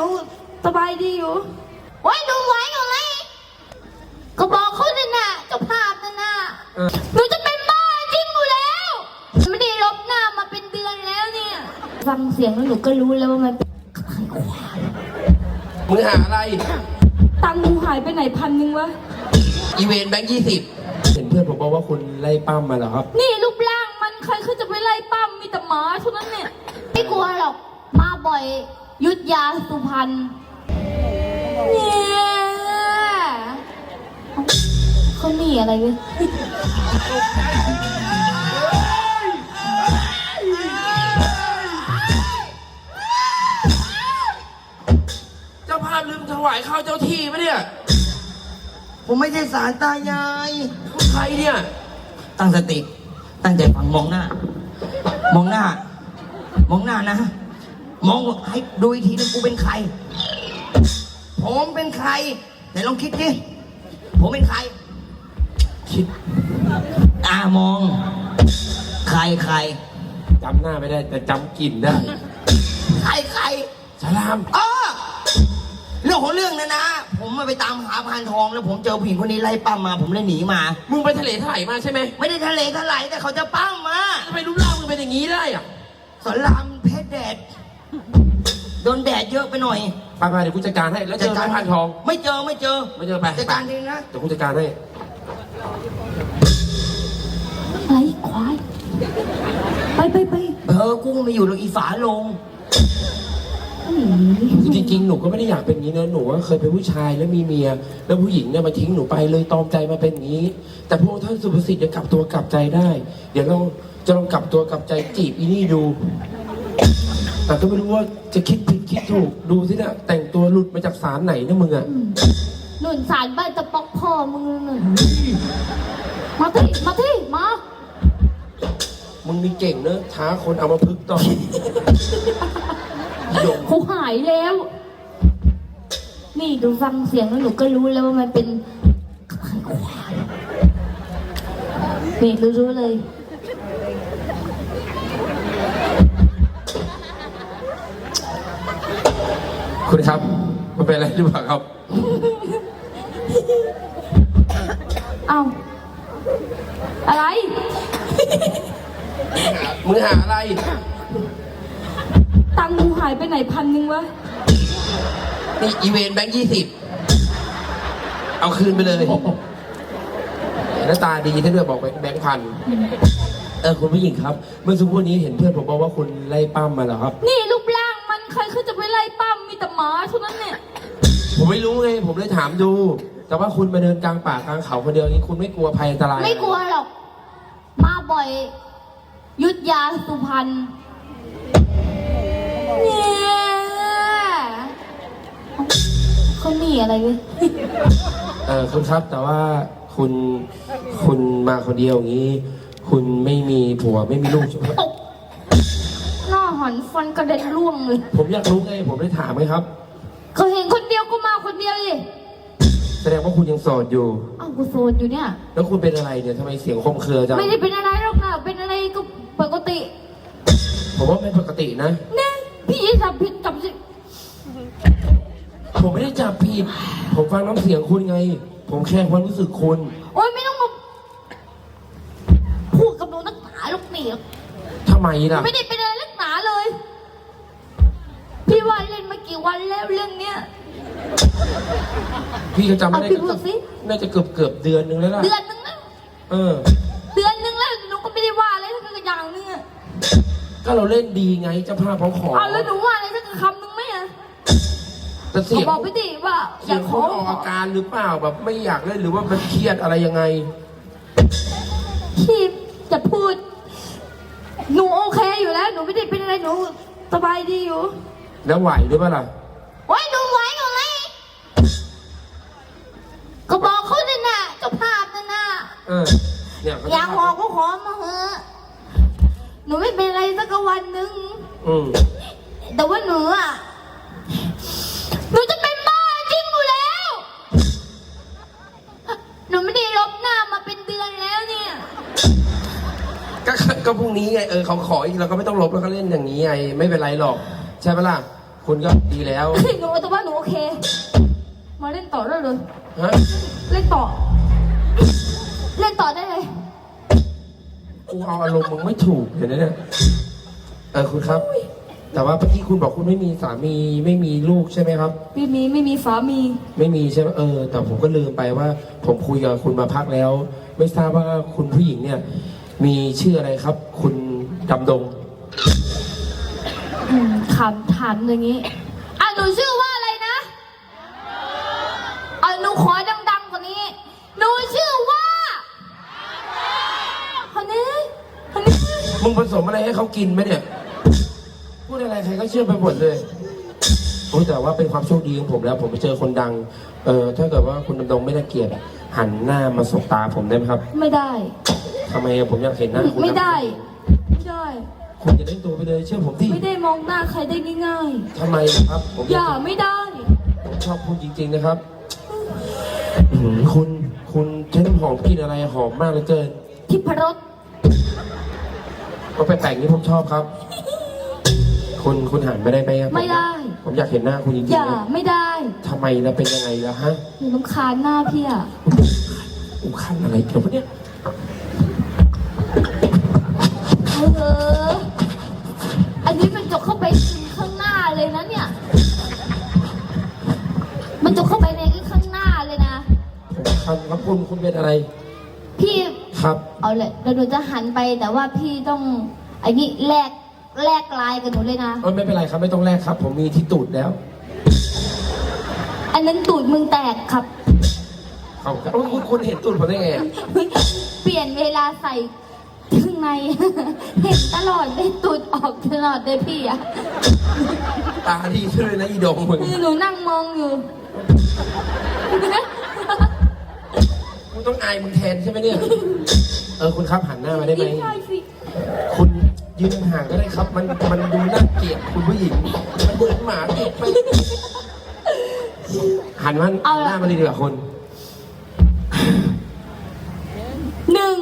นูสบายดีอยู่โอ้ยหนูไหวอยู่ไหมก็บอกเขาเลยนะเจ้าภาพนั่นน่ะเออหนูจะเป็นบ้าจริงอยู่แล้วไม่ได้ลบหน้ามาเป็นเดือนแล้วเนี่ย ฟังเสียงแล้วหนูก็รู้แล้วว่ามันเป็นใครควายมึงหาอะไร ตังค์หนูหายไปไหนพันหนึ่งวะ อีเวนต์แบงค์ยี่สิบเห็นเพื่อนผมบอกว่าคุณไล่ปั้มมาเหรอครับ นี่รูปร่างมันใครเขาจะไปไล่ปั้มมีแต่หมาเท่านั้นเนี่ย ไม่กลัวหรอก มาบ่อย ยุทธยาสุพรรณเนี่ยเขาหนีอะไรเว้ยเจ้าภาพลืมถวายข้าวเจ้าที่ปะเนี่ยผมไม่ใช่สารตายายคุณใครเนี่ย ตั้งสติ ตั้งใจฟังมองหน้า มองหน้า มองหน้านะ มองให้ดูอีกทีนึงกูเป็นใคร ผมเป็นใครไหนลองคิดดิผมเป็นใคร คิดอ่ามอง ใครใครจำหน้าไม่ได้แต่จำกลิ่นได้ใครใครสลามเออเรื่องของเรื่องนะนะ ผมมาไปตามหาพานทองแล้วผมเจอผู้หญิงคนนี้ไล่ปั้มมา ผมเลยหนีมา มึงไปทะเลถลายมาใช่ไหมไม่ได้ทะเลทลายแต่เขาจะปั้มมาทำไมรูปร่างมึงเป็นอย่างนี้ได้อะสอนรามเพชรแดด โดนแดดเยอะไปหน่อย ไปไปเดี๋ยวกูจัดการให้ แล้วเจอไหมพันทอง ไม่เจอไม่เจอไม่เจอไปจัดการทีนะเดี๋ยวกูจัดการให้อะไรควาย ไปไปไปเออกูไม่อยู่หรอกอีฝาลง อื้อหือจริงๆ หนูก็ไม่ได้อยากเป็นอย่างนี้นะ หนูว่าเคยเป็นผู้ชายแล้วมีเมีย แล้วผู้หญิงเนี่ยมาทิ้งหนูไปเลยตอมใจมาเป็นอย่างนี้ แต่พระองค์ท่านสุภสิทธิ์จะกลับตัวกลับใจได้ เดี๋ยวเราจะลองกลับตัวกลับใจจีบอีนี่ดู แต่ก็ไม่รู้ว่าจะคิดผิดคิดถูก ดูสินะแต่งตัวหลุดมาจากสารไหนนะมึงอะหนุนสารบ้านจะปอกพ่อมึงหนุนมาที่มาที่มามึงนี่เก่งเนอะท้าคนเอามาพึกษ์ต่อหยงเขาหายแล้ว นี่ดูฟังเสียงแล้วหนูก็รู้แล้วว่ามันเป็นใครควายนี่รู้รู้เลย คุณครับมันเป็นอะไรหรือเปล่าครับ เอ้าอะไร มึงหาอะไร ตังค์หนูหายไปไหนพันหนึ่งวะ นี่อีเวนต์แบงค์ยี่สิบ เอาคืนไปเลยหน้าตาดีถ้าเกิดบอกแบงค์พัน เออคุณผู้หญิงครับ เมื่อสักครู่นี้เห็นเพื่อนผมบอกว่าคุณไล่ปั้มมาเหรอครับ นี่รูปร่างมัน ใครเขาจะไปไล่ปั้มมีแต่หมาเท่านั้นเนี่ย ผมไม่รู้ไง ผมเลยถามดู แต่ว่าคุณมาเดินกลางป่ากลางเขาคนเดียวอย่างนี้คุณไม่กลัวภัยอันตรายไม่กลัวหรอก มาบ่อย ยุทธยาสุพรรณเนี่ยเขาหนีอะไรเว้ยเออคุณครับ แต่ว่าคุณคุณมาคนเดียวอย่างนี้ คุณไม่มีผัวไม่มีลูกใช่ไหมครับตกหน้าหัน ฟันกระเด็นร่วงเลยผมอยากรู้ไงผมเลยถามไงครับ เขาเห็นคนเดียวก็มาคนเดียวดิแสดงว่าคุณยังโสดอยู่ เอ้ากูโซนอยู่เนี่ย แล้วคุณเป็นอะไรเนี่ยทำไมเสียงคมเครือจังไม่ได้เป็นอะไรหรอกนะเป็นอะไรก็ปกติผมว่าไม่ปกตินะเนี่ยพี่จับผิดจับสิผมไม่ได้จับผิดผมฟังน้ำเสียงคุณไง ผมแค่ความรู้สึกคุณ โอ๊ยไม่ต้องมาพูดกับหนูนักหนาลูกเหนียวทำไมล่ะ ไม่ได้เป็น วันแล้วเรื่องเนี้ย พี่ก็จำไม่ได้เอาพี่พูดสิ น่าจะเกือบเกือบเดือนนึงแล้วล่ะเดือนนึงนะเออ เดือนนึงแล้วหนูก็ไม่ได้ว่าอะไรสักอย่างนึงอะก็เราเล่นดีไงเจ้าภาพเขาขอเอาแล้วหนูว่าอะไรสักคำนึงไหมอะแต่เสีเขายงบอกพี่ติว่าอเสียยางกขคุอณออกอาการหรือเปล่าแบบไม่อยากเล่นหรือว่ามันเครียดอะไรยังไง พี่จะพูด หนูโอเคอยู่แล้ว หนูไม่ได้เป็นอะไรหนูสบายดีอยู่ แล้วไหวหรือเปล่าล่ะโอ๊ยหนูไหวอยู่ไหมก็บอกเขาเลยนะเจ้าภาพนั่นน่ะเออเนี่ยเขอยากขอก็ขอมาเถอะหนูไม่เป็นอะไรสักวันหนึ่งอืมแต่ว่าหนูอะหนูจะเป็นบ้าจริงอยู่แล้ว หนูไม่ได้ลบหน้ามาเป็นเดือนแล้วเนี่ย ก็ก็ก็พรุ่งนี้ไงเออเขาขออีกเราก็ไม่ต้องลบแล้วก็เล่นอย่างนี้ไงไม่เป็นไรหรอก ใช่ปะล่ะคุณก็ดีแล้วหนูแต่ว่าหนูโอเค มาเล่นต่อได้เลย ฮะเล่นต่อ เล่นต่อได้เลย กูเอาอารมณ์มึงไม่ถูกเห็นไหมเนี่ยเออคุณครับ แต่ว่าเมื่อกี้คุณบอกคุณไม่มีสามีไม่มีลูกใช่ไหมครับ ไม่มีไม่มีสามี ไม่มีใช่ไหมเออ แต่ผมก็ลืมไปว่า ผมคุยกับคุณมาพักแล้ว ไม่ทราบว่าคุณผู้หญิงเนี่ย มีชื่ออะไรครับ คุณดำดง อืมถามถามอย่างนี้ อะหนูชื่อว่าอะไรนะอะหนูขอดังๆกว่านี้ หนูชื่อว่าฮันนี่ฮันนี่มึงผสมอะไรให้เขากินไหมเนี่ย พูดอะไรใครก็เชื่อไปหมดเลยโอ้ยแต่ว่าเป็นความโชคดีของผมแล้ว ผมไปเจอคนดัง เออถ้าเกิดว่าคุณดำดงไม่น่าเกลียดอะหันหน้ามาสบตาผมได้ไหมครับไม่ได้ ทำไมอะผมอยากเห็นหน้าคุณไม่ได้ ไม่ได้ คุณจะเล่นตัวไปเลยเชื่อผมที่ไม่ได้มองหน้าใครได้ง่ายทำไมนะครับ ผมๆ อย่าไม่ได้ ผมชอบคุณจริง ๆ นะครับอื้อหือคุณคุณใช้น้ำหอมกลินอะไรหอมมากเหลือเกินทิพรสก็ไปแต่งนี้ผมชอบครับ คุณคุณหันไม่ได้ไหมครับไม่ได้ ผมอยากเห็นหน้าคุณจริงอๆย่านะไม่ได้ทำไมนะเป็นยังไงล่ะฮะหนูต้องคานหน้าพี่อะอูคันอะไรเกี่ยวกับเนี่ย เอออันนี้มัน จกเข้าไปถึงข้างหน้าเลยนะเนี่ย มันจกเข้าไปในข้างหน้าเลยนะผมคันครับคุณคุณเป็นอะไร พี่ครับ เอาเลยเดี๋ยวหนูจะหันไปแต่ว่าพี่ต้องไอ้นี่แลกแลกลายกับหนูเลยนะเออไม่เป็นไรครับไม่ต้องแลกครับ ผมมีที่ตูดแล้ว อันนั้นตูดมึงแตกครับเอาครับโอ้ยคุณคุณเห็นตูดผมได้ไงอะ เปลี่ยนเวลาใส่ ข้างใน เห็นตลอดได้ตูดออกตลอดเลยพี่อะตาดีซะด้วยนะอีดองมึงหนูนั่งมองอยู่มึงต้องอายมึงแทนใช่ไหมเนี่ย เออคุณครับหันหน้ามาได้ไหมคุณยืนห่างก็ได้ครับ มันมันดูน่าเกลียดคุณผู้หญิง มันเหมือนหมาเกลียดไปหันมันหน้ามาเลยดีกว่าคน หนึ่ง